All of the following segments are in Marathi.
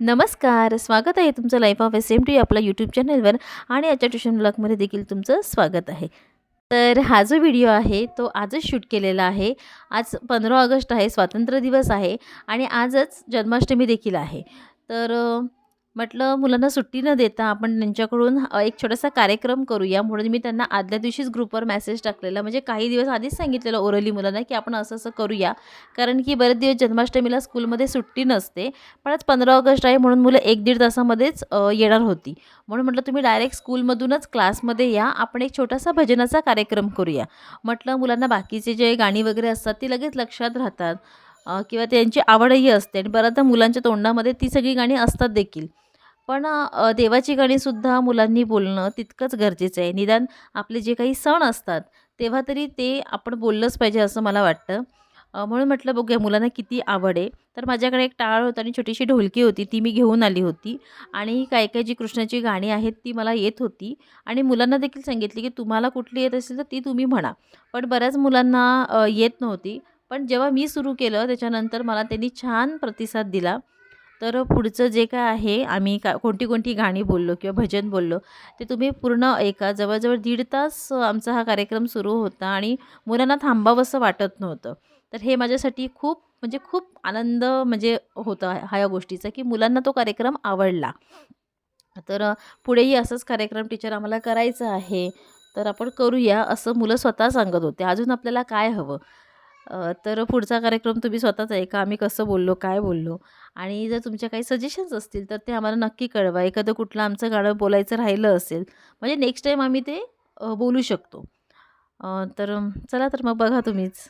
नमस्कार स्वागत आहे तुमचं life of S M T आपल्या यूट्यूब चॅनलवर आणि आजच्या ट्युशन ब्लॉगमध्ये देखील तुमचं स्वागत आहे. तर हा जो व्हिडिओ आहे तो आजच शूट केलेला आहे. आज पंधरा ऑगस्ट आहे स्वातंत्र्य दिवस आहे आणि आजच जन्माष्टमी देखील आहे. तर म्हटलं मुलांना सुट्टी न देता आपण त्यांच्याकडून एक छोटासा कार्यक्रम करूया. म्हणून मी त्यांना आदल्या दिवशीच ग्रुपवर मेसेज टाकलेला. म्हणजे काही दिवस आधीच सांगितलेलं ओरली मुलांना की आपण असं असं करूया. कारण की बरेच दिवस जन्माष्टमीला स्कूलमध्ये सुट्टी नसते. पण आज पंधरा ऑगस्ट आहे म्हणून मुलं एक दीड तासामध्येच येणार होती. म्हणून म्हटलं तुम्ही डायरेक्ट स्कूलमधूनच क्लासमध्ये या. आपण एक छोटासा भजनाचा कार्यक्रम करूया. म्हटलं मुलांना बाकीचे जे गाणी वगैरे असतात ती लगेच लक्षात राहतात. किंवा त्यांची आवडही असते आणि बऱ्याचदा मुलांच्या तोंडामध्ये ती सगळी गाणी असतात देखील. पण देवाची गाणीसुद्धा मुलांनी बोलणं तितकंच गरजेचं आहे. निदान आपले जे काही सण असतात तेव्हा तरी ते आपण बोललंच पाहिजे असं मला वाटतं. म्हणून म्हटलं बघूया मुलांना किती आवड आहे. तर माझ्याकडे एक टाळ होता आणि छोटीशी ढोलकी होती ती मी घेऊन आली होती. आणि काय काय जी कृष्णाची गाणी आहेत ती मला येत होती. आणि मुलांना देखील सांगितली की तुम्हाला कुठली येत असेल तर ती तुम्ही म्हणा. पण बऱ्याच मुलांना येत नव्हती. पण जेव्हा मी सुरू केलं त्याच्यानंतर मला त्यांनी छान प्रतिसाद दिला. तर पुढचं जे काय आहे आम्ही का कोणती कोणती गाणी बोललो किंवा भजन बोललो ते तुम्ही पूर्ण ऐका. जवळजवळ दीड तास आमचा हा कार्यक्रम सुरू होता आणि मुलांना थांबावंसं वाटत नव्हतं. तर हे माझ्यासाठी खूप म्हणजे खूप आनंद म्हणजे होता ह्या या गोष्टीचा की मुलांना तो कार्यक्रम आवडला. तर पुढेही असंच कार्यक्रम टीचर आम्हाला करायचं आहे. तर आपण करूया असं मुलं स्वतः सांगत होते. अजून आपल्याला काय हवं? तर पुढचा कार्यक्रम तुम्ही स्वतःच ऐका आम्ही कसं बोललो काय बोललो. आणि जर तुमच्या काही सजेशन्स असतील तर ते आम्हाला नक्की कळवा. एखादं कुठलं आमचं गाणं बोलायचं राहिलं असेल म्हणजे नेक्स्ट टाईम आम्ही ते बोलू शकतो. तर चला तर मग बघा तुम्हीच.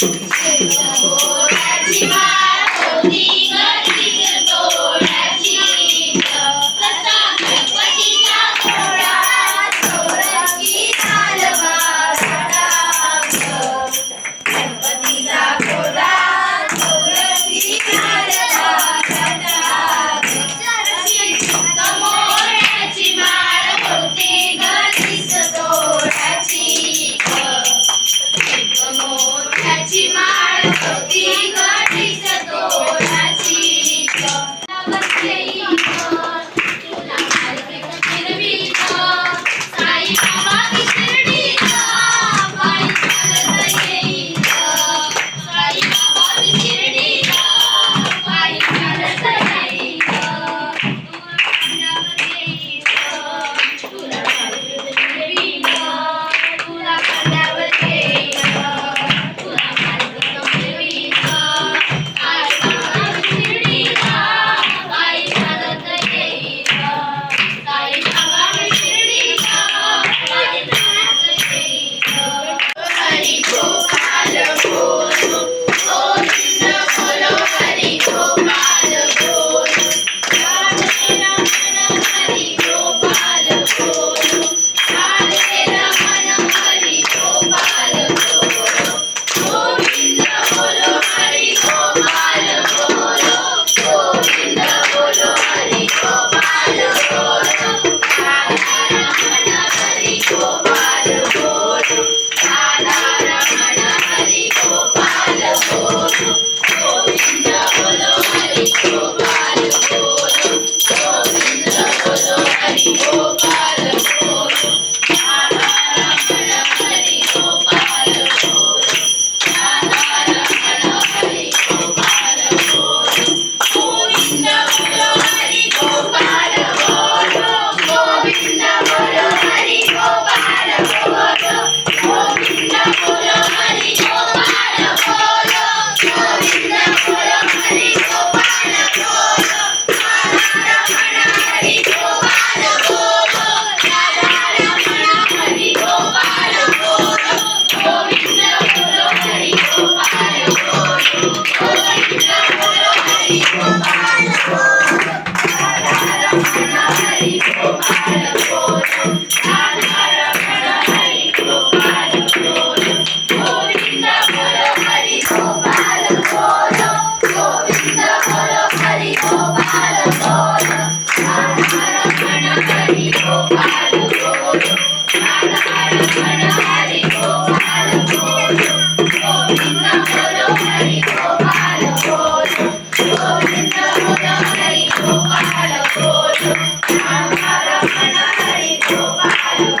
Thank you.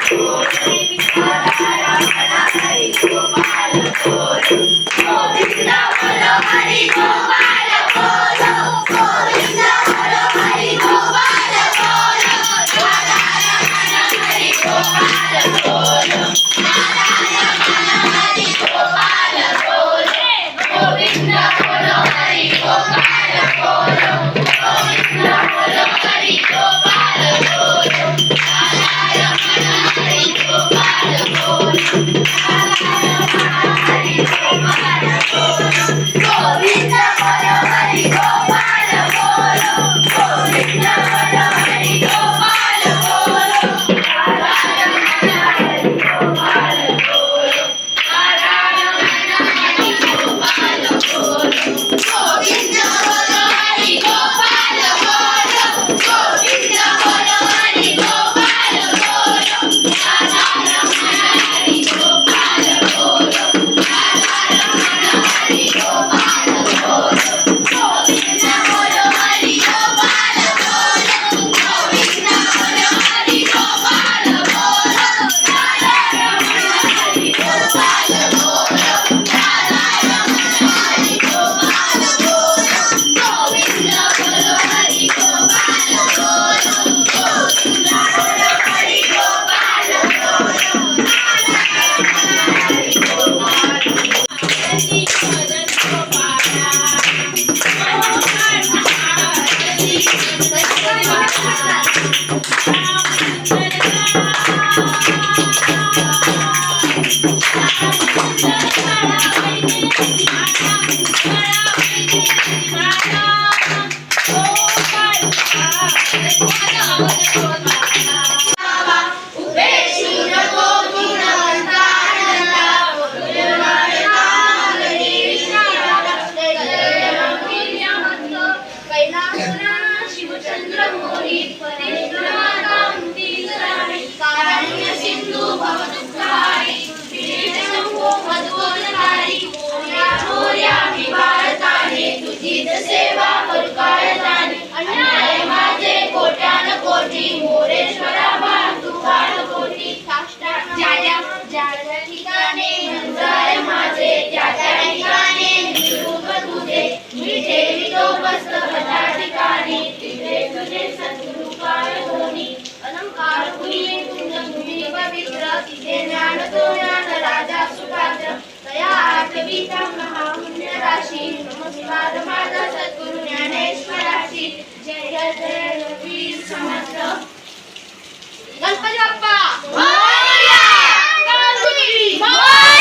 Cool. तुझे सद्गुरु काळ धोनी अलंकार कुलिये तुंज भूमी पवित्र तिथे ज्ञान तो ज्ञान राजा सुपात्र तया आठवीता महापुण्य राशी नमस्कार माझा सद्गुरु ज्ञानेश्वराशी जय जय रवीर समर्थ गणपती बाप्पा मोरया गणपती मोरया